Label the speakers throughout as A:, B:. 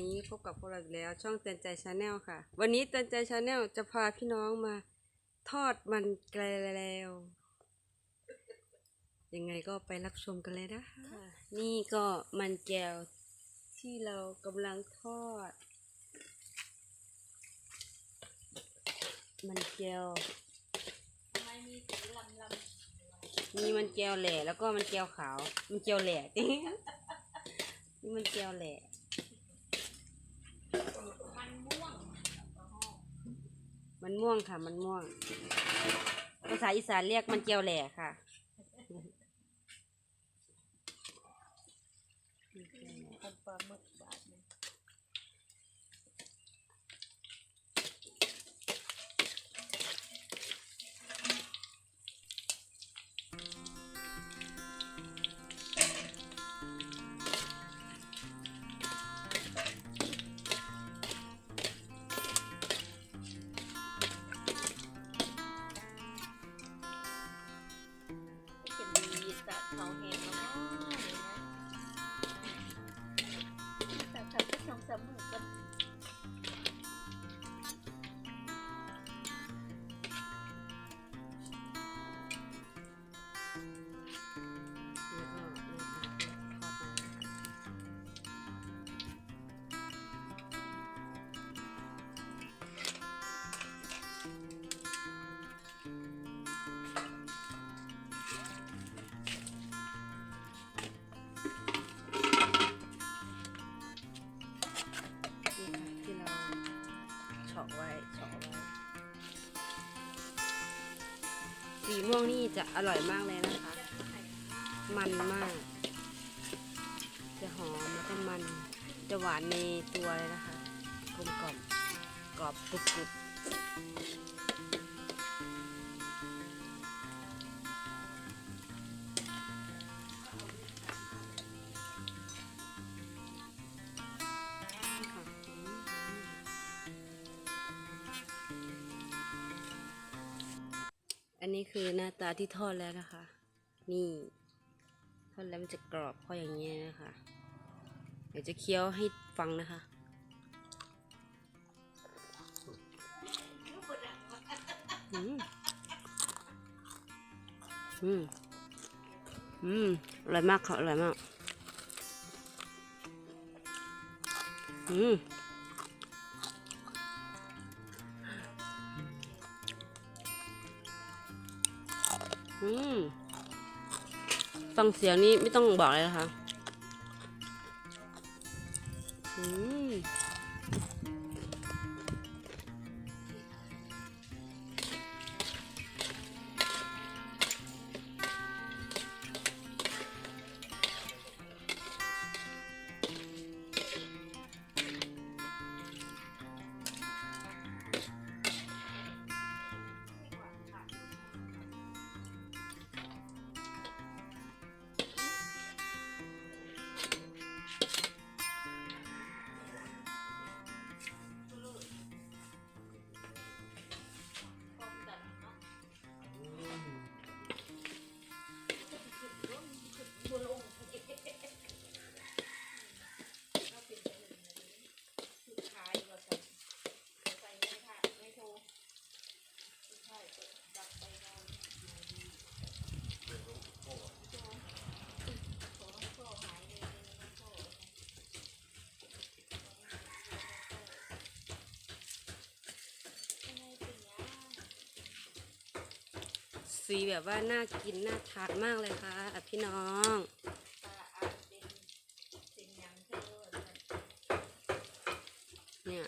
A: นี้พบกับพวกเราอีกแล้ว ช่องเตือนใจชาแนลค่ะ วันนี้เตือนใจชาแนลจะพาพี่น้องมาทอดมันแกลแล้ว ยังไงก็ไปรับชมกันเลยนะคะนี่ก็มันแก้วที่เรากำลังทอด มันแก้ว
B: ทำไมมีสีลำล
A: มีมันแก้วแหล่แล้วก็มันแก้วขาว มันแก้วแหล่จริงมันแก้วแหล่ำ
B: มันม่วง
A: มันม่วงค่ะ มันม่วง ภาษาอีสานเรียกมันแก้วแหล่ค่ะ
B: ปลาหมึก ของ
A: ไว้เฉาะไว้สีม่วงนี่จะอร่อยมากเลยนะคะ มันมาก จะหอมแล้วก็มัน จะหวานในตัวเลยนะคะ กลมกล่อมกรอบกรุบกรุบ อันนี้คือหน้าตาที่ทอดแล้วนะคะ นี่ทอดแล้วมันจะกรอบพราะอย่างนี้ยนะคะ เดี๋ยวจะเคี้ยวให้ฟังนะคะอืมอืมอืมอร่อยมากค่ะอร่อยมาก อืม อืมฟังเสียงนี้ไม่ต้องบอกเลยนะคะ
B: สี
A: แบบว่าน่ากินน่าทานมากเลยค่ะพี่น้อง
B: เนี่ย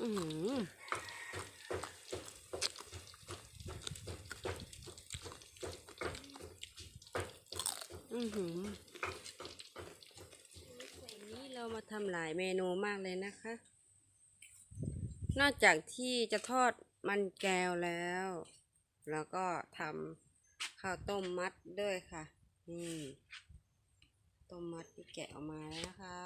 B: อื
A: อหืออือหือวันนี้เรามาทำหลายเมนูมากเลยนะคะ นอกจากที่จะทอด มันแก้วแล้ว แล้วก็ทำข้าวต้มมัดด้วยค่ะ นี่ต้มมัดที่แกะออกมาแล้วนะคะ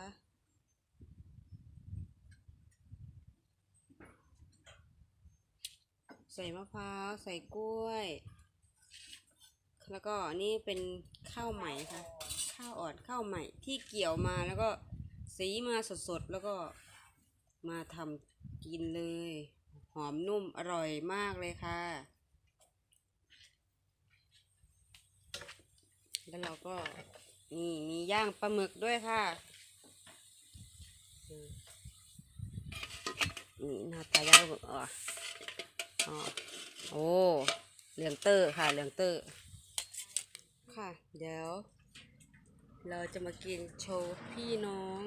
A: ใส่มะพร้าวใส่กล้วย แล้วก็นี่เป็นข้าวไหม่ค่ะ ข้าวอ่อนข้าวใหม่ที่เกี่ยวมาแล้วก็สีมาสดๆ แล้วก็มาทำกินเลย หอมนุ่มอร่อยมากเลยค่ะ แล้วเราก็นี่มีย่างปลาหมึกด้วยค่ะ นี่หน้าตาย่างปลาหมึกอ๋ออ๋อโอ้เหลืองเตอร์ค่ะเหลืองเตอร์ ค่ะ เดี๋ยว เราจะมากินโชว์พี่น้อง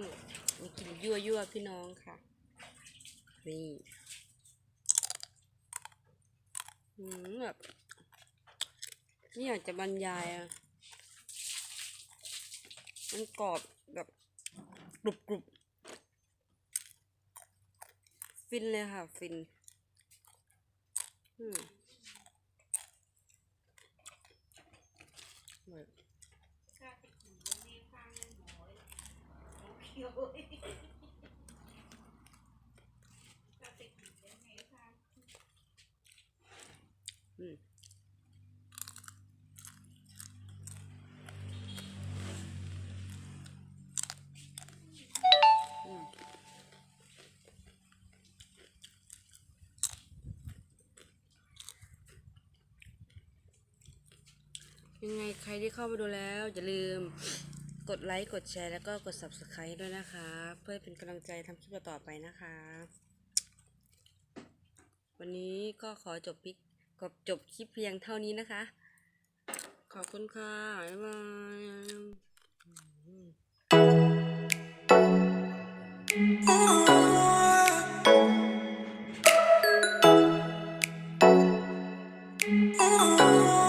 A: มากินยั่วยั่วพี่น้องค่ะ นี่ อืมแบบนี่อยากจะบรรยายอะ มันกรอบแบบกรุบกรุบฟินเลยค่ะ ฟิน อืมอร่อย
B: ข้าติดหูแม่ข้างนั่นหมอยหมอเขียวข้าติดหูแม่ข้าง
A: ยังไงใครที่เข้ามาดูแล้ว อย่าลืมกดไลค์ กดแชร์ แล้วก็กด subscribe ด้วยนะคะ เพื่อเป็นกำลังใจทำคลิปต่อไปนะคะ วันนี้ก็ขอจบพิก ก็จบคลิปเพียงเท่านี้นะคะ ขอบคุณค่ะ บ๊ายบาย
C: 哦。